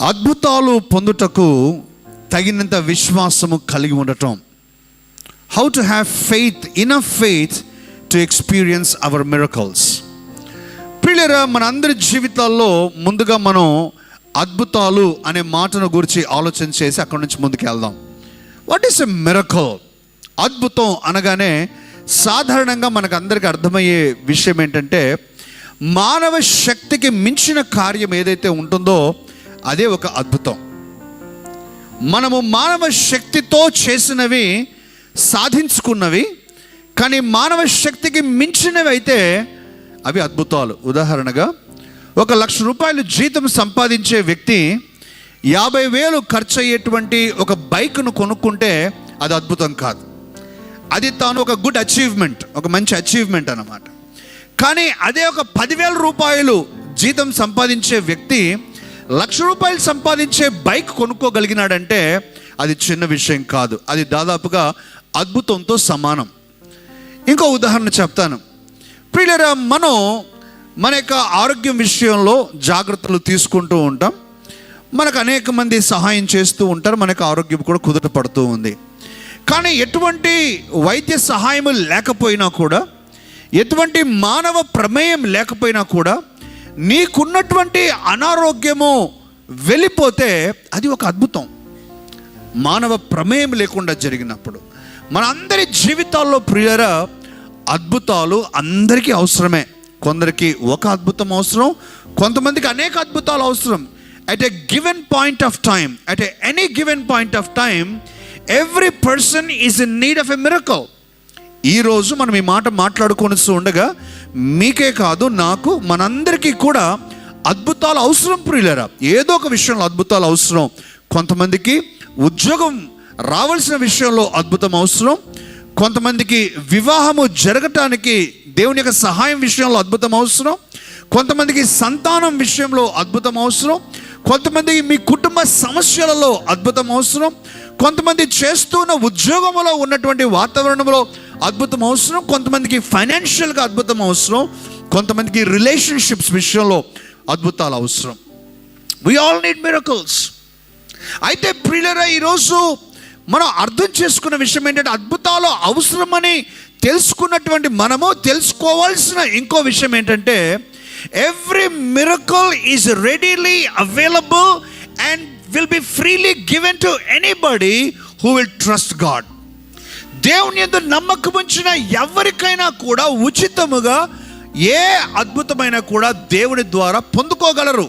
అద్భుతాలు పొందుటకు తగినంత విశ్వాసము కలిగి ఉండటం. How to have faith enough faith to experience our miracles పిల్లరా మన అందరి జీవితాల్లో ముందుగా మనం అద్భుతాలు అనే మాటను గురించి ఆలోచన చేసి అక్కడి నుంచి ముందుకు వెళ్దాం వాట్ ఈస్ ఎ మిరకల్ అద్భుతం అనగానే సాధారణంగా మనకు అందరికీ అర్థమయ్యే విషయం ఏంటంటే మానవ శక్తికి మించిన కార్యం ఏదైతే ఉంటుందో అదే ఒక అద్భుతం. మనము మానవ శక్తితో చేసినవి సాధించుకున్నవి కానీ మానవ శక్తికి మించినవి అయితే అవి అద్భుతాలు. ఉదాహరణగా ఒక లక్ష రూపాయలు జీతం సంపాదించే వ్యక్తి యాభై వేలు ఖర్చు అయ్యేటువంటి ఒక బైక్ను కొనుక్కుంటే అది అద్భుతం కాదు. అది తాను ఒక గుడ్ అచీవ్మెంట్ ఒక మంచి అచీవ్మెంట్ అన్నమాట. కానీ అదే ఒక పదివేల రూపాయలు జీతం సంపాదించే వ్యక్తి లక్ష రూపాయలు సంపాదించే బైక్ కొనుక్కోగలిగినాడంటే అది చిన్న విషయం కాదు. అది దాదాపుగా అద్భుతంతో సమానం. ఇంకో ఉదాహరణ చెప్తాను. ప్రియులరా మనం మన యొక్క ఆరోగ్యం విషయంలో జాగ్రత్తలు తీసుకుంటూ ఉంటాం. మనకు అనేక మంది సహాయం చేస్తూ ఉంటారు. మనకు ఆరోగ్యం కూడా కుదుట పడుతూ ఉంది. కానీ ఎటువంటి వైద్య సహాయం లేకపోయినా కూడా ఎటువంటి మానవ ప్రమేయం లేకపోయినా కూడా నీకున్నటువంటి అనారోగ్యము వెళ్ళిపోతే అది ఒక అద్భుతం. మానవ ప్రమేయం లేకుండా జరిగినప్పుడు. మన అందరి జీవితాల్లో ప్రియరా అద్భుతాలు అందరికీ అవసరమే. కొందరికి ఒక అద్భుతం అవసరం కొంతమందికి అనేక అద్భుతాలు అవసరం. At a given point of time at any given point of time every person is in need of a miracle ఈరోజు మనం ఈ మాట మాట్లాడుకొని ఉండగా మీకే కాదు నాకు మనందరికీ కూడా అద్భుతాలు అవసరం ప్రియులరా. ఏదో ఒక విషయంలో అద్భుతాలు అవసరం. కొంతమందికి ఉద్యోగం రావాల్సిన విషయంలో అద్భుతం అవసరం. కొంతమందికి వివాహము జరగటానికి దేవుని యొక్క సహాయం విషయంలో అద్భుతం అవసరం. కొంతమందికి సంతానం విషయంలో అద్భుతం అవసరం. కొంతమందికి మీ కుటుంబ సమస్యలలో అద్భుతం అవసరం. కొంతమంది చేస్తున్న ఉద్యోగంలో ఉన్నటువంటి వాతావరణంలో అద్భుతం అవసరం. కొంతమందికి ఫైనాన్షియల్గా అద్భుతం అవసరం. కొంతమందికి రిలేషన్షిప్స్ విషయంలో అద్భుతాలు అవసరం. వి ఆల్ నీడ్ మిరకల్స్ అయితే ప్రియులరా ఈరోజు మనం అర్థం చేసుకున్న విషయం ఏంటంటే అద్భుతాలు అవసరమని తెలుసుకున్నటువంటి మనము తెలుసుకోవాల్సిన ఇంకో విషయం ఏంటంటే every miracle is readily available and will be freely given to anybody who will trust God దేవుని ఎందు నమ్మకం ఉంచిన ఎవరికైనా కూడా ఉచితముగా ఏ అద్భుతమైన కూడా దేవుని ద్వారా పొందుకోగలరు.